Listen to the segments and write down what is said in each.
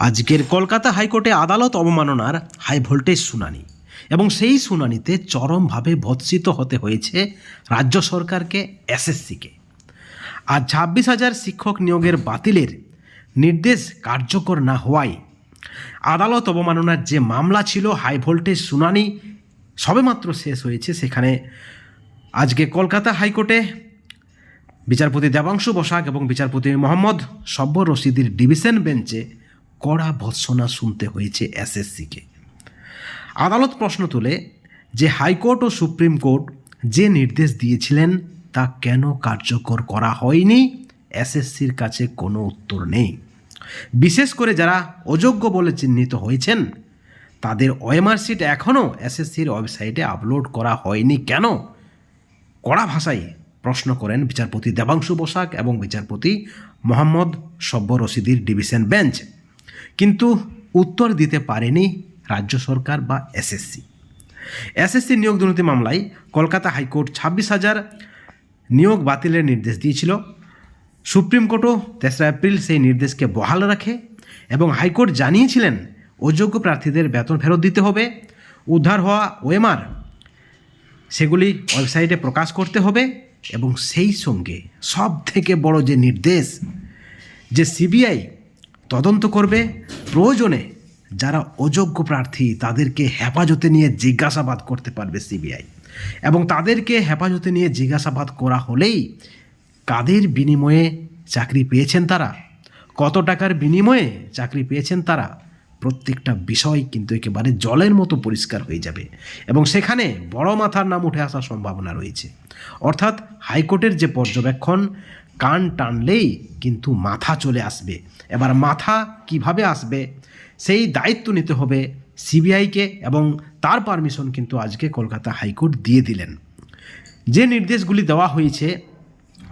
আজকের কলকাতা হাইকোর্টে আদালত অবমাননার হাই ভোল্টেজ শুনানি এবং সেই শুনানিতে চরমভাবে ভৎসিত হতে হয়েছে রাজ্য সরকারকে, এসএসসিকে। আর ছাব্বিশ হাজার শিক্ষক নিয়োগের বাতিলের নির্দেশ কার্যকর না হওয়ায় আদালত অবমাননার যে মামলা ছিল, হাই ভোল্টেজ শুনানি সবেমাত্র শেষ হয়েছে সেখানে। আজকে কলকাতা হাইকোর্টে বিচারপতি দেবাংশু বসাক এবং বিচারপতি মোহাম্মদ সব্বর রশিদির ডিভিশন বেঞ্চে কড়া ভৎসনা শুনতে হয়েছে এসএসসিকে। আদালত প্রশ্ন তুলে যে হাইকোর্ট ও সুপ্রিম কোর্ট যে নির্দেশ দিয়েছিলেন তা কেন কার্যকর করা হয়নি? এসএসসির কাছে কোনো উত্তর নেই। বিশেষ করে যারা অযোগ্য বলে চিহ্নিত হয়েছেন, তাদের সিট এখনও এসএসসির ওয়েবসাইটে আপলোড করা হয়নি কেন? কড়া ভাষায় প্রশ্ন করেন বিচারপতি দেবাংশু বসাক এবং বিচারপতি মোহাম্মদ সব্বর রশিদির ডিভিশন বেঞ্চ। কিন্তু উত্তর দিতে পারেনি রাজ্য সরকার বা এসএসসি এসএসসি নিয়োগ দুর্নীতি মামলায় কলকাতা হাইকোর্ট ছাব্বিশ হাজার নিয়োগ বাতিলের নির্দেশ দিয়েছিল। সুপ্রিম কোর্টও তেসরা এপ্রিল সেই নির্দেশকে বহাল রাখে এবং হাইকোর্ট জানিয়েছিলেন অযোগ্য প্রার্থীদের বেতন ফেরত দিতে হবে। উদ্ধার হওয়া ওএমআর সেগুলি ওয়েবসাইটে প্রকাশ করতে হবে এবং সেই সঙ্গে সব থেকে বড় যে নির্দেশ যে সিবিআই তদন্ত করবে। প্রয়োজনে যারা অযোগ্য প্রার্থী, তাদেরকে হেফাজতে নিয়ে জিজ্ঞাসাবাদ করতে পারবে সিবিআই। এবং তাদেরকে হেফাজতে নিয়ে জিজ্ঞাসাবাদ করা হলেই কাদের বিনিময়ে চাকরি পেয়েছেন তারা? কত টাকার বিনিময়ে চাকরি পেয়েছেন তারা? প্রত্যেকটা বিষয় কিন্তু একেবারে জলের মতো পরিষ্কার হয়ে যাবে। এবং সেখানে বড় মাথার নাম উঠে আসার সম্ভাবনা রয়েছে। অর্থাৎ হাইকোর্টের যে পর্যবেক্ষণ কান টানলেই কিন্তু মাথা চলে আসবে। এবার মাথা কীভাবে আসবে? সেই দায়িত্ব নিতে হবে সিবিআইকে এবং তার পারমিশন কিন্তু আজকে কলকাতা হাইকোর্ট দিয়ে দিলেন। যে নির্দেশগুলি দেওয়া হয়েছে,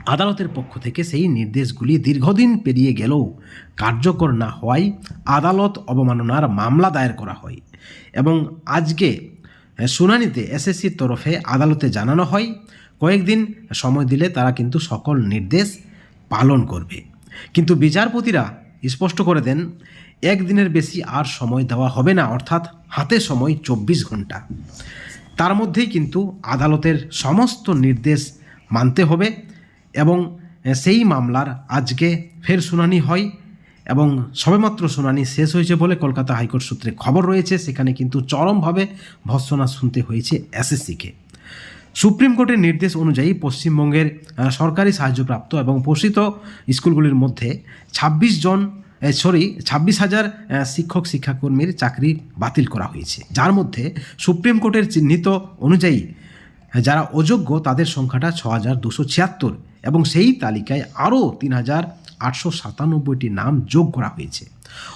আদালতের পক্ষ থেকে সেই নির্দেশগুলি দীর্ঘদিন পেরিয়ে গেলেও কার্যকর না হওয়ায় আদালত অবমাননার মামলা দায়ের করা হয় এবং আজকে শুনানিতে এসএসসির তরফে আদালতে জানানো হয়। কয়েকদিন সময় দিলে তারা কিন্তু সকল নির্দেশ পালন করবে। কিন্তু বিচারপতিরা স্পষ্ট করে দেন, একদিনের বেশি আর সময় দেওয়া হবে না, অর্থাৎ হাতে সময় চব্বিশ ঘণ্টা। তার মধ্যেই কিন্তু আদালতের সমস্ত নির্দেশ মানতে হবে এবং সেই মামলার আজকে ফের শুনানি হয় এবং সবেমাত্র শুনানি শেষ হয়েছে বলে কলকাতা হাইকোর্ট সূত্রে খবর রয়েছে। সেখানে কিন্তু চরমভাবে ভৎসনা শুনতে হয়েছে এসএসসিকে। সুপ্রিম কোর্টের নির্দেশ অনুযায়ী পশ্চিমবঙ্গের সরকারি সাহায্যপ্রাপ্ত এবং পোষিত স্কুলগুলির মধ্যে ২৬ জন সরি, ছাব্বিশ হাজার শিক্ষক, শিক্ষাকর্মীর চাকরি বাতিল করা হয়েছে। যার মধ্যে সুপ্রিম কোর্টের চিহ্নিত অনুযায়ী যারা অযোগ্য তাদের সংখ্যাটা ছ হাজার দুশো ছিয়াত্তর এবং সেই তালিকায় আরও তিন হাজার আটশো সাতানব্বইটি নাম যোগ করা হয়েছে।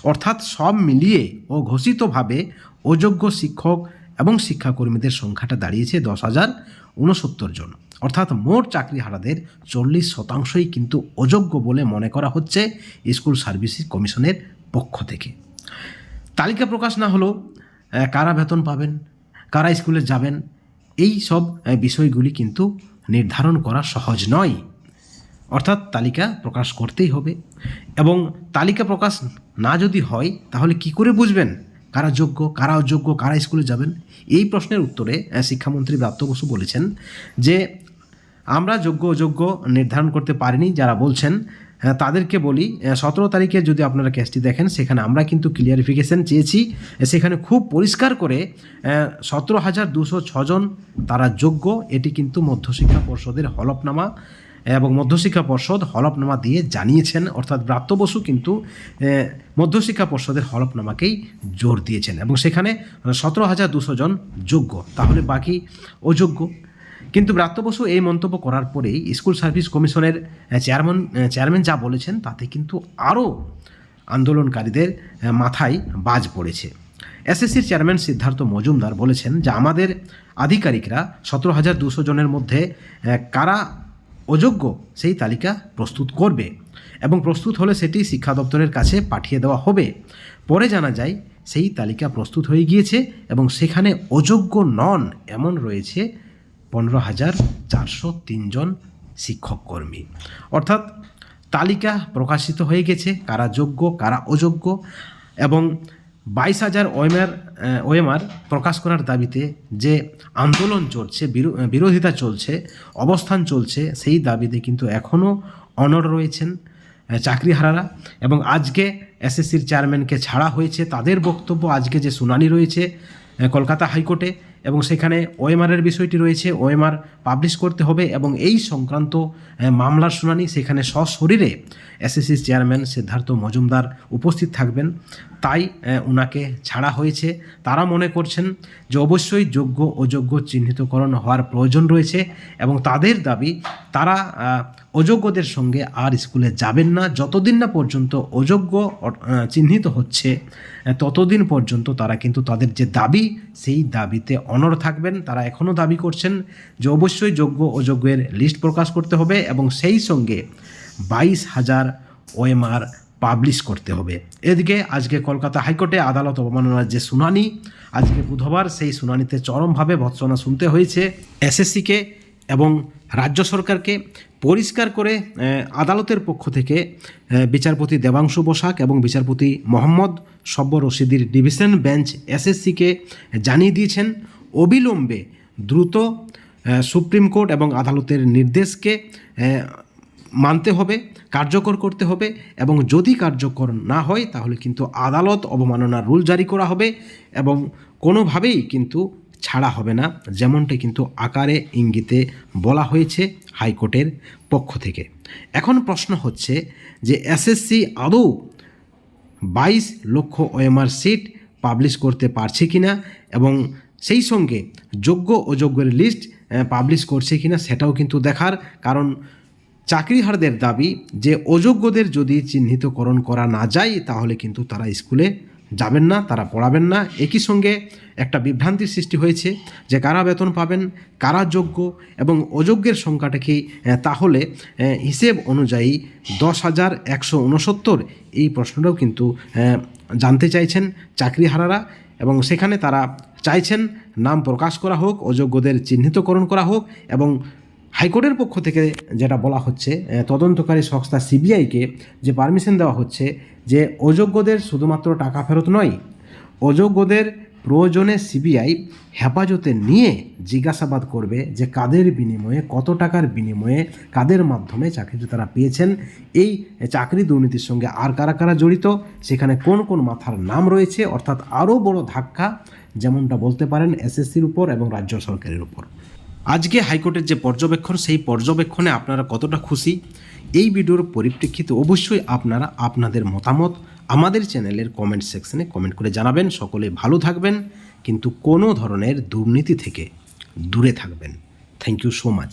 অর্থাৎ সব মিলিয়ে ও ঘোষিতভাবে অযোগ্য শিক্ষক এবং শিক্ষাকর্মীদের সংখ্যাটা দাঁড়িয়েছে দশ হাজার উনসত্তর জন। অর্থাৎ মোট চাকরিহারাদের চল্লিশ শতাংশই কিন্তু অযোগ্য বলে মনে করা হচ্ছে স্কুল সার্ভিসেস কমিশনের পক্ষ থেকে। তালিকা প্রকাশ না হলেও কারা বেতন পাবেন, কারা স্কুলে যাবেন, এই সব বিষয়গুলি কিন্তু নির্ধারণ করা সহজ নয়। অর্থাৎ তালিকা প্রকাশ করতেই হবে। এবং তালিকা প্রকাশ না যদি হয়, তাহলে কি করে বুঝবেন? কারা যোগ্য, কারা অযোগ্য, কারা স্কুলে যাবেন? এই প্রশ্নের উত্তরে শিক্ষামন্ত্রী ব্রাত্য বসু বলেছেন যে, আমরা যোগ্য, অযোগ্য নির্ধারণ করতে পারিনি, যারা বলছেন তাদেরকে বলি সতেরো তারিখে যদি আপনারা কেসটি দেখেন, সেখানে আমরা কিন্তু ক্লিয়ারিফিকেশন চেয়েছি সেখানে খুব পরিষ্কার করে সতেরো হাজার দুশো ছজন তারা যোগ্য, এটি কিন্তু মধ্যশিক্ষা পর্ষদের হলফনামা এবং মধ্যশিক্ষা পর্ষদ হলফনামা দিয়ে জানিয়েছেন, অর্থাৎ ব্রাত্য বসু কিন্তু মধ্যশিক্ষা পর্ষদের হলফনামাকেই জোর দিয়েছেন এবং সেখানে সতেরো হাজার দুশো জন যোগ্য। তাহলে বাকি অযোগ্য। কিন্তু ব্রাত্য বসু এই মন্তব্য করার পরেই স্কুল সার্ভিস কমিশনের চেয়ারম্যান চেয়ারম্যান যা বলেছেন তাতে কিন্তু আরও আন্দোলনকারীদের মাথায় বাজ পড়েছে। এসএসসির চেয়ারম্যান সিদ্ধার্থ মজুমদার বলেছেন যে আমাদের আধিকারিকরা সতেরো হাজার দুশো জনের মধ্যে কারা অযোগ্য, সেই তালিকা প্রস্তুত করবে এবং প্রস্তুত হলে সেটি শিক্ষা দপ্তরের কাছে পাঠিয়ে দেওয়া হবে। পরে জানা যায়, সেই তালিকা প্রস্তুত হয়ে গিয়েছে এবং সেখানে অযোগ্য নন এমন রয়েছে পনেরো হাজার চারশো তিনজন শিক্ষক কর্মী। অর্থাৎ তালিকা প্রকাশিত হয়ে গেছে কারা যোগ্য, কারা অযোগ্য এবং বাইশ হাজার ওয়েমার ওয়েমার প্রকাশ করার দাবিতে যে আন্দোলন চলছে, বিরো- বিরোধিতা চলছে, অবস্থান চলছে, সেই দাবিতে কিন্তু এখনও অনড় রয়েছেন চাকরিহারারা এবং আজকে এসএসসির চেয়ারম্যানকে ছাড়া হয়েছে তাদের বক্তব্য, আজকে যে শুনানি রয়েছে কলকাতা হাইকোর্টে এবং সেখানে ওএমআরের বিষয়টি রয়েছে। ওএমআর পাবলিশ করতে হবে এবং এই সংক্রান্ত মামলার শুনানি সেখানে সশরীরে এসএসসির চেয়ারম্যান সিদ্ধার্থ মজুমদার উপস্থিত থাকবেন। তাই ওনাকে ছাড়া হয়েছে। তারা মনে করছেন যে অবশ্যই যোগ্য, অযোগ্য, চিহ্নিতকরণ হওয়ার প্রয়োজন রয়েছে এবং তাদের দাবি, তারা অযোগ্যদের সঙ্গে আর স্কুলে যাবেন না। যতদিন না পর্যন্ত অযোগ্য চিহ্নিত হচ্ছে ততদিন পর্যন্ত তারা কিন্তু তাদের যে দাবি, সেই দাবিতে অনড় থাকবেন। তারা এখনও দাবি করছেন যে অবশ্যই যোগ্য, অযোগ্যের লিস্ট প্রকাশ করতে হবে এবং সেই সঙ্গে বাইশ হাজার ওএমআর পাবলিশ করতে হবে। এদিকে আজকে কলকাতা হাইকোর্টে আদালত অবমাননার যে শুনানি, আজকে বুধবার সেই শুনানিতে চরমভাবে ভৎসনা শুনতে হয়েছে। এসএসসিকে এবং রাজ্য সরকারকে পরিষ্কার করে আদালতের পক্ষ থেকে বিচারপতি দেবাংশু বসাক এবং বিচারপতি মোহাম্মদ সব্বর রশিদির ডিভিশন বেঞ্চ এসএসসিকে জানিয়ে দিয়েছেন, অবিলম্বে দ্রুত সুপ্রিম কোর্ট এবং আদালতের নির্দেশকে মানতে হবে, কার্যকর করতে হবে এবং যদি কার্যকর না হয় তাহলে কিন্তু আদালত অবমাননার রুল জারি করা হবে এবং কোনোভাবেই কিন্তু ছাড়া হবে না, যেমনটি কিন্তু আকারে ইঙ্গিতে বলা হয়েছে হাইকোর্টের পক্ষ থেকে। এখন প্রশ্ন হচ্ছে যে এসএসসি আদৌ বাইশ লক্ষ ওএমআর সিট পাবলিশ করতে পারছে কিনা এবং সেই সঙ্গে যোগ্য অযোগ্যের লিস্ট পাবলিশ করছে কিনা সেটাও কিন্তু দেখার কারণ চাকরিহারদের দাবি যে অযোগ্যদের যদি চিহ্নিতকরণ করা না যায় তাহলে কিন্তু তারা স্কুলে যাবেন না, তারা পড়াবেন না। একই সঙ্গে একটা বিভ্রান্তির সৃষ্টি হয়েছে যে কারা বেতন পাবেন, কারা যোগ্য এবং অযোগ্যের সংখ্যাটা কি? তাহলে হিসেব অনুযায়ী দশ হাজার একশো উনসত্তর এই প্রশ্নটাও কিন্তু জানতে চাইছেন চাকরিহারারা এবং সেখানে তারা চাইছেন নাম প্রকাশ করা হোক, অযোগ্যদের চিহ্নিতকরণ করা হোক এবং হাইকোর্টের পক্ষ থেকে যেটা বলা হচ্ছে তদন্তকারী সংস্থা সিবিআইকে যে পারমিশন দেওয়া হচ্ছে যে অযোগ্যদের শুধুমাত্র টাকা ফেরত নয়, অযোগ্যদের প্রয়োজনে সিবিআই হেফাজতে নিয়ে জিজ্ঞাসাবাদ করবে যে কাদের বিনিময়ে, কত টাকার বিনিময়ে, কাদের মাধ্যমে চাকরিটি তারা পেয়েছেন, এই চাকরি দুর্নীতির সঙ্গে আর কারা কারা জড়িত, সেখানে কোন কোন মাথার নাম রয়েছে, অর্থাৎ আরও বড় ধাক্কা যেমনটা বলতে পারেন এসএসসির উপর এবং রাজ্য সরকারের উপর। আজকে হাইকোর্টের যে পর্যবেক্ষণ, সেই পর্যবেক্ষণে আপনারা কতটা খুশি? এই ভিডিওর পরিপ্রেক্ষিতে অবশ্যই আপনারা আপনাদের মতামত আমাদের চ্যানেলের কমেন্ট সেকশনে কমেন্ট করে জানাবেন। সকলে ভালো থাকবেন, কিন্তু কোনো ধরনের দুর্নীতি থেকে দূরে থাকবেন। Thank you so much